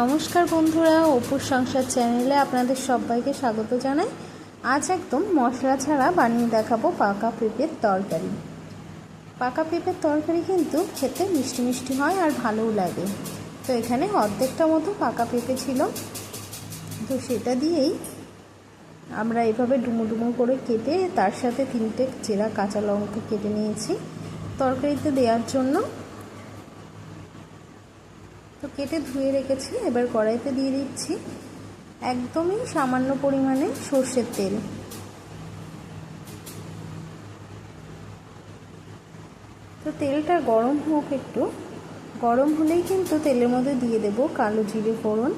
নমস্কার বন্ধুরা, অপুর সংসার চ্যানেলে আপনাদের সবাইকে স্বাগত জানাই। আজ একদম মশলা ছাড়া বানিয়ে দেখাবো পাকা পেঁপের তরকারি। পাকা পেঁপের তরকারি কিন্তু খেতে মিষ্টি মিষ্টি হয় আর ভালোও লাগে। তো এখানে অর্ধেকটা মতো পাকা পেঁপে ছিল। তো সেটা দিয়েই আমরা এভাবে ডুমো ডুমো করে কেটে তার সাথে তিনটে চেরা কাঁচা লঙ্কা কেটে নিয়েছি। তরকারিতে দেওয়ার জন্য তো কেটে ধুয়ে রেখেছি, এবার কড়াইতে দিয়ে দিচ্ছি একদমই সামান্য পরিমাণে সর্ষের তেল। তো তেলটা গরম হোক একটু, গরম হলেই কিন্তু তেলের মধ্যে দিয়ে দেব কালো জিরে ফোড়ন।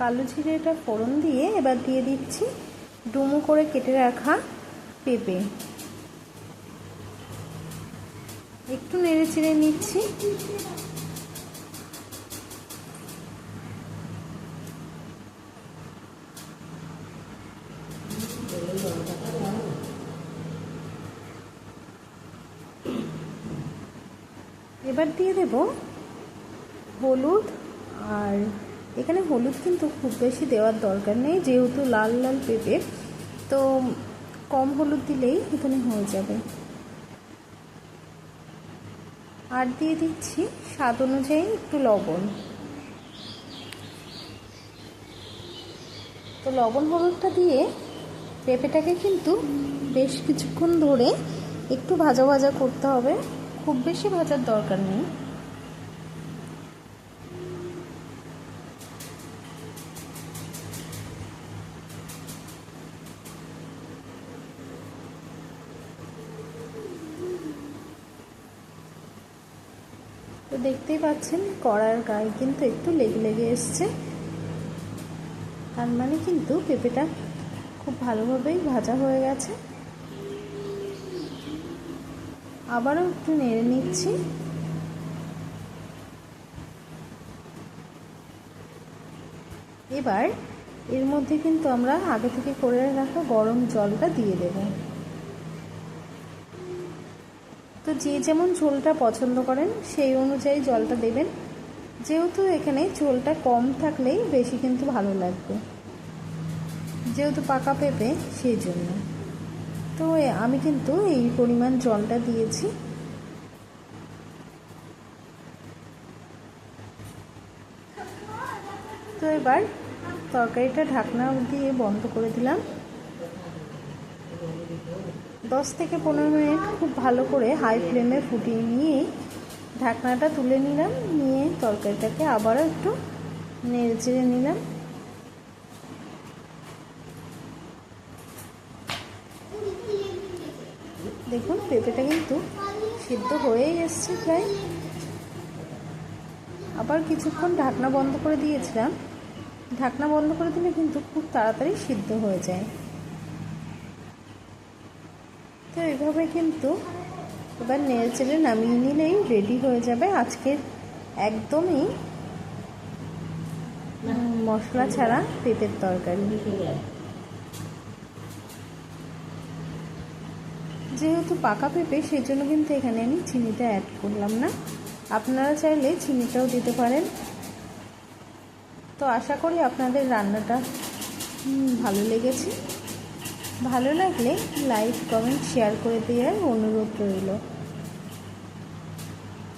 কালো জিরেটা ফোড়ন দিয়ে এবার দিয়ে দিচ্ছি ডুমো করে কেটে রাখা পেঁপে। একটু নেড়ে চেড়ে নিচ্ছি। এবার দিয়ে দেব হলুদ, আর এখানে হলুদ কিন্তু খুব বেশি দেওয়ার দরকার নেই, যেহেতু লাল লাল পেঁপে, তো কম হলুদ দিলেই এখানে হয়ে যাবে। আর দিয়ে দিচ্ছি স্বাদ অনুযায়ী একটু লবণ। তো লবণ হলুদটা দিয়ে পেঁপেটাকে কিন্তু বেশ কিছুক্ষণ ধরে একটু ভাজা ভাজা করতে হবে। খুব বেশি ভাজার দরকার নেই। তো দেখতেই পাচ্ছেন কড়ার গায়ে কিন্তু একটু লেগে লেগে এসছে। তার মানে কিন্তু পেঁপেটা খুব ভালোভাবেই ভাজা হয়ে গেছে। আবারও একটু নেড়ে নিচ্ছি। এবার এর মধ্যে কিন্তু আমরা আগে থেকে করে রাখা গরম জলটা দিয়ে দেবো। তো যে যেমন ঝোলটা পছন্দ করেন, সেই অনুযায়ী জলটা দেবেন। যেহেতু এখানে ঝোলটা কম থাকলেই বেশি কিন্তু ভালো লাগবে। যেহেতু পাকা পেঁপে, সেই জন্য। তো আমি কিন্তু এই পরিমাণ জলটা দিয়েছি। তো এবার তরকারিটা ঢাকনা দিয়ে বন্ধ করে দিলাম। দশ থেকে পনেরো মিনিট খুব ভালো করে হাই ফ্লেমে ফুটিয়ে নিয়ে ঢাকনাটা তুলে নিলাম, নিয়ে তরকারিটাকে আবারও একটু নেড়ে চেড়ে নিলাম। দেখুন, পেঁপেটা কিন্তু সিদ্ধ হয়েই এসছে প্রায়। আবার কিছুক্ষণ ঢাকনা বন্ধ করে দিয়েছিলাম। ঢাকনা বন্ধ করে দিলে কিন্তু খুব তাড়াতাড়ি সিদ্ধ হয়ে যায়। তো এভাবে কিন্তু এবার নেড়ে চেড়ে নামিয়ে নিলেই রেডি হয়ে যাবে আজকের একদমই মশলা ছাড়া পেঁপের তরকারি। যেহেতু পাকা পেঁপে, সেই জন্য কিন্তু এখানে আমি চিনিটা অ্যাড করলাম না। আপনারা চাইলে চিনিটাও দিতে পারেন। তো আশা করি আপনাদের রান্নাটা ভালো লেগেছে। ভালো লাগলে লাইক, কমেন্ট, শেয়ার করে দেওয়ার অনুরোধ রইল।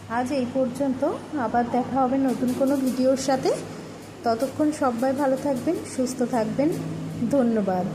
আজ এই পর্যন্ত, আবার দেখা হবে নতুন কোনো ভিডিওর সাথে। ততক্ষণ সবাই ভালো থাকবেন, সুস্থ থাকবেন। ধন্যবাদ।